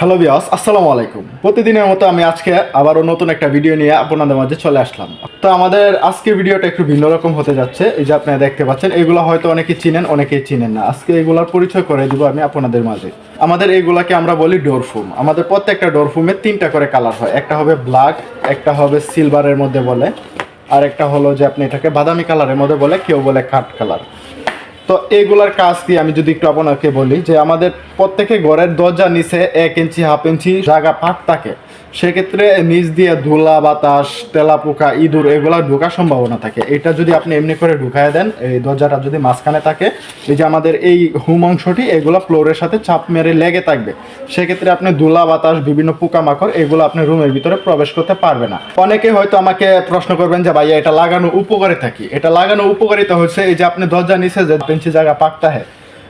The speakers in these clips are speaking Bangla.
হ্যালো বিয়াস আসসালামু আলাইকুম। প্রতিদিনের মতো আমি আজকে আবারও নতুন একটা ভিডিও নিয়ে আপনাদের মাঝে চলে আসলাম। তো আমাদের আজকে ভিডিওটা একটু ভিন্ন রকম হতে যাচ্ছে, এই যে আপনারা দেখতে পাচ্ছেন, এগুলো হয়তো অনেকেই চিনেন অনেকেই চিনেন না। আজকে এগুলোর পরিচয় করে দিব আমি আপনাদের মাঝে। আমাদের এইগুলাকে আমরা বলি ডোরফুম আমাদের প্রত্যেকটা ডোরফুমে তিনটা করে কালার হয়। একটা হবে ব্ল্যাক, একটা হবে সিলভারের মধ্যে বলে, আর একটা হলো যে আপনি এটাকে বাদামি কালারের মধ্যে বলে, কেউ বলে কাঠ কালার। তো এগুলার কাজ কি আমি যদি একটু আপনাকে বলি যে আমাদের প্রত্যেকে ঘরের দরজা নিচে এক ইঞ্চি, হাফ ইঞ্চি জায়গা ফাঁক থাকে। সেক্ষেত্রে নিচ দিয়ে ধুলা, বাতাস তেলা পোকা ইঁদুর, এগুলো ঢোকার সম্ভাবনা থাকে। এটা যদি আপনি এমনি করে ঢুকায় দেন, এই দরজাটা যদি মাঝখানে থাকে, এই যে আমাদের এই হুম অংশটি, এগুলো ফ্লোরের সাথে চাপ মেরে লেগে থাকবে। সেক্ষেত্রে আপনি ধুলা, বাতাস, বিভিন্ন পোকামাকড়, এগুলো আপনি রুমের ভিতরে প্রবেশ করতে পারবে না। অনেকে হয়তো আমাকে প্রশ্ন করবেন যে, ভাইয়া, এটা লাগানো উপকারিতা কি? এটা লাগানো উপকারিতা হচ্ছে এই যে আপনি দরজা নিচে যে পেঞ্চি জায়গা পাকটা হয়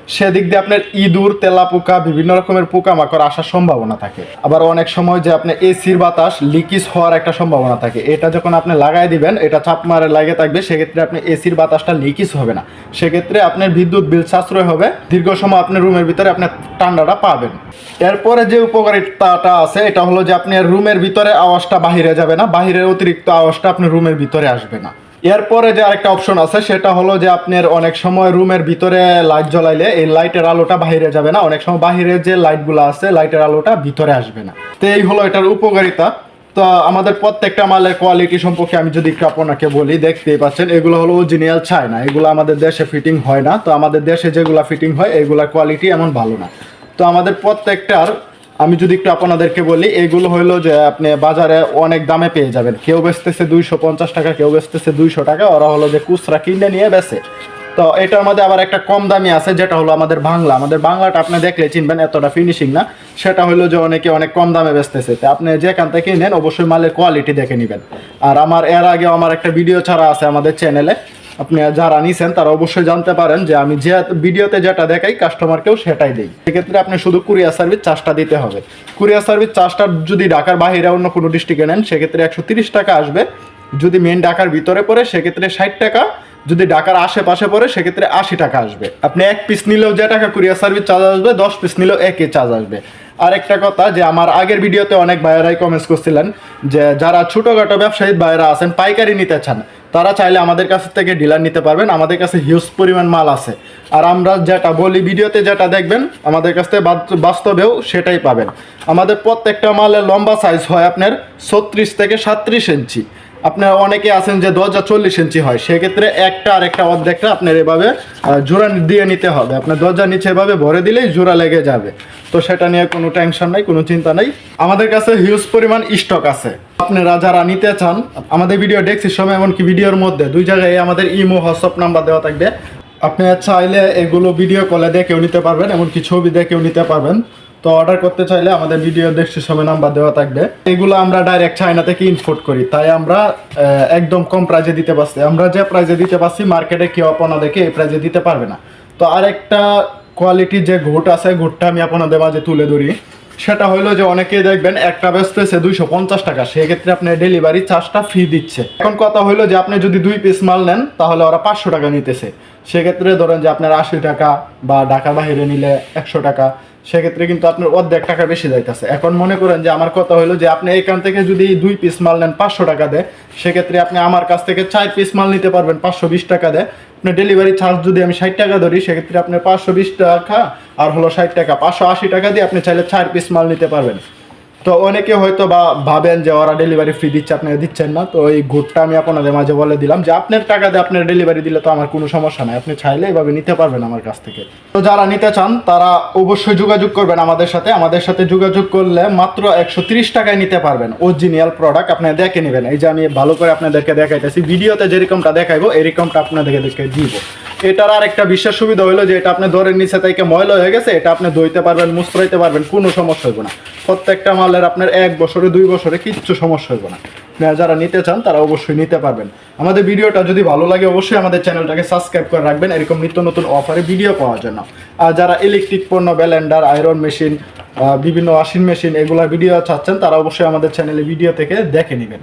সেদিক দিয়ে আপনার ইঁদুর তেলা পোকা বিভিন্ন রকমের পোকামাকড় আসার সম্ভাবনা থাকে। আবার অনেক সময় যে আপনি এসির বাতাস লিকিজ হওয়ার একটা সম্ভাবনা থাকে। এটা যখন আপনি লাগাই দিবেন, এটা চাপ মারে লাগে থাকবে, সেক্ষেত্রে আপনি এসির বাতাসটা লিকিজ হবে না। সেক্ষেত্রে আপনার বিদ্যুৎ বিল সাশ্রয় হবে। দীর্ঘ সময় আপনার রুমের ভিতরে আপনি ঠান্ডাটা পাবেন। এরপরে যে উপকারিতাটা আছে, এটা হলো যে আপনি রুমের ভিতরে আওয়াজটা বাহিরে যাবে না। বাহিরের অতিরিক্ত আওয়াজটা আপনি রুমের ভিতরে আসবে না। এরপরে যে আরেকটা অপশন আছে, সেটা হলো যে আপনার অনেক সময় রুমের ভিতরে লাইট জ্বলাইলে এই লাইটের আলোটা বাইরে যাবে না। অনেক সময় বাহিরে যে লাইটগুলো আছে লাইটের আলোটা ভিতরে আসবে না। তো এই হলো এটার উপকারিতা। তো আমাদের প্রত্যেকটা মালের কোয়ালিটি সম্পর্কে আমি যদি একটু আপনাকে বলি, দেখতেই পাচ্ছেন, এগুলো হলো অরিজিনাল চায়না এগুলো আমাদের দেশে ফিটিং হয় না। তো আমাদের দেশে যেগুলো ফিটিং হয়, এগুলার কোয়ালিটি এমন ভালো না। তো আমাদের প্রত্যেকটার আমি যদি একটু আপনাদেরকে বলি, এগুলো হলো যে আপনি বাজারে অনেক দামে পেয়ে যাবেন। কেউ বেচতেছে দুইশো পঞ্চাশ টাকা, কেউ বেচতেছে দুইশো টাকা, ওরা হলো যে কুচরা কিনে নিয়ে বেচে। তো এটার মধ্যে আবার একটা কম দামি আছে, যেটা হলো আমাদের বাংলা। আমাদের বাংলাটা আপনি দেখলে চিনবেন, এতটা ফিনিশিং না। সেটা হলো যে অনেকে অনেক কম দামে বেচতেছে। তো আপনি যেখান থেকে নেন, অবশ্যই মালের কোয়ালিটি দেখে নেবেন। আর আমার, এর আগে আমার একটা ভিডিও ছাড়া আছে আমাদের চ্যানেলে আপনি যারা নিছেন, তারা অবশ্যই জানতে পারেন যে আমি যে ভিডিওতে যেটা দেখাই কাস্টমারকেও সেটাই দিই। সেক্ষেত্রে আপনি শুধু কুরিয়ার সার্ভিস চার্জটা দিতে হবে। কুরিয়ার সার্ভিস চার্জটা যদি ঢাকার বাইরে অন্য কোনো ডিস্ট্রিক্টে নেন, সেক্ষেত্রে একশো টাকা আসবে। যদি মেন ঢাকার ভিতরে পড়ে, সেক্ষেত্রে ষাট টাকা যদি ঢাকার আশেপাশে পড়ে, সেক্ষেত্রে আশি টাকা আসবে। আপনি এক পিস নিলেও যে টাকা কুরিয়ার সার্ভিস চার্জ আসবে, দশ পিস নিলেও একই চার্জ আসবে। আরেকটা কথা যে, আমার আগের ভিডিওতে অনেক ভাইয়েরাই কমেন্টস করছিলেন যে, যারা ছোটোখাটো ব্যবসায়ী ভাইয়েরা আছেন, পাইকারি নিতে চান, তারা চাইলে আমাদের কাছ থেকে ডিলার নিতে পারবেন। আমাদের কাছে হিউজ পরিমাণ মাল আছে। আর আমরা যেটা বলি, ভিডিওতে যেটা দেখবেন, আমাদের কাছ থেকে বাস্তবেও সেটাই পাবেন। আমাদের প্রত্যেকটা মালের লম্বা সাইজ হয় আপনার ছত্রিশ থেকে সাত্রিশ ইঞ্চি আপনার অনেকে আছেন যে দরজা চল্লিশ ইঞ্চি হয়, সেক্ষেত্রে একটা আর একটা অর্ধেকটা আপনার এভাবে জোড়া দিয়ে নিতে হবে। আপনার দরজা নিচে এভাবে ভরে দিলেই জোড়া লেগে যাবে। তো সেটা নিয়ে কোনো টেনশন নাই, কোনো চিন্তা নাই। আমাদের কাছে হিউজ পরিমাণ স্টক আছে। আপনারা যারা নিতে চান, আমাদের ভিডিও দেখছি সময় এমনকি ভিডিওর মধ্যে। দুই জায়গায় আমাদের ইমো হোয়াটসঅ্যাপ নাম্বার দেওয়া থাকবে। আপনি চাইলে এগুলো ভিডিও কলে দেখেও নিতে পারবেন, এমনকি ছবি দেখেও নিতে পারবেন। তো অর্ডার করতে চাইলে আমাদের ভিডিও দেখছি সময় নাম্বার দেওয়া থাকবে। এগুলো আমরা ডাইরেক্ট চায়না থেকে ইম্পোর্ট করি। তাই আমরা একদম কম প্রাইজে দিতে পারছি। আমরা যে প্রাইজে দিতে পারছি মার্কেটে কেউ আপনাদেরকে এই প্রাইজে দিতে পারবে না। তো আরেকটা কোয়ালিটি যে ঘুট আছে, ঘুটটা আমি আপনাদের মাঝে তুলে ধরি। সেটা হলো যে অনেকেই দেখবেন, একটা বেচতেছে দুইশো পঞ্চাশ টাকা। সেক্ষেত্রে আপনার ডেলিভারি চার্জটা ফ্রি দিচ্ছে। এখন কথা হলো যে আপনি যদি দুই পিস মাল নেন, তাহলে ওরা পাঁচশো টাকা নিতেছে। সেক্ষেত্রে ধরেন যে আপনার আশি টাকা বা ঢাকা বাহিরে নিলে একশো টাকা। সেক্ষেত্রে কিন্তু আপনার অর্ধেক টাকা বেশি যাইতেছে। এখন মনে করেন যে আমার কথা হলো যে আপনি এখান থেকে যদি দুই পিস মাল নেন, পাঁচশো টাকা দেয়, সেক্ষেত্রে আপনি আমার কাছ থেকে চার পিস মাল নিতে পারবেন, পাঁচশো বিশ টাকা দেয়। আপনার ডেলিভারি চার্জ যদি আমি ষাট টাকা ধরি, সেক্ষেত্রে আপনার পাঁচশো বিশ টাকা আর হলো ষাট টাকা। পাঁচশো আশি টাকা দিয়ে আপনি চাইলে চার পিস মাল নিতে পারবেন। তো অনেকে হয়তো বা ভাবেন যে ওরা ডেলিভারি ফ্রি দিচ্ছে, আপনারা দিচ্ছেন না। তো এই ঘুরটা আমি আপনাদের মাঝে বলে দিলাম যে আপনার টাকা দিয়ে আপনার ডেলিভারি দিলে তো আমার কোনো সমস্যা নাই। আপনি চাইলে এভাবে নিতে পারবেন আমার কাছ থেকে। তো যারা নিতে চান, তারা অবশ্যই যোগাযোগ করবেন আমাদের সাথে। আমাদের সাথে যোগাযোগ করলে মাত্র একশো তিরিশ টাকায় নিতে পারবেন। অরিজিনাল প্রোডাক্ট আপনি দেখে নেবেন। এই যে আমি ভালো করে আপনাদেরকে দেখাইতেছি। ভিডিওতে যেরকমটা দেখাইবো এরকমটা আপনাদেরকে দেখে দিব। এটার আর একটা বিশেষ সুবিধা হলো যে এটা আপনি ধরে নিচে থেকে ময়লা হয়ে গেছে, এটা আপনি ধুইতে পারবেন, মুস্তরাইতে পারবেন, কোনো সমস্যা হইব না। প্রত্যেকটা মালের আপনার এক বছরে, দুই বছরে কিচ্ছু সমস্যা হইব না। যারা নিতে চান, তারা অবশ্যই নিতে পারবেন। আমাদের ভিডিওটা যদি ভালো লাগে, অবশ্যই আমাদের চ্যানেলটাকে সাবস্ক্রাইব করে রাখবেন। এরকম নিত্য নতুন অফারে ভিডিও পাওয়ার জন্য। আর যারা ইলেকট্রিক পণ্য ব্যালেন্ডার আয়রন মেশিন বিভিন্ন ওয়াশিং মেশিন এগুলোর ভিডিও চাচ্ছেন, তারা অবশ্যই আমাদের চ্যানেলে ভিডিও থেকে দেখে নেবেন।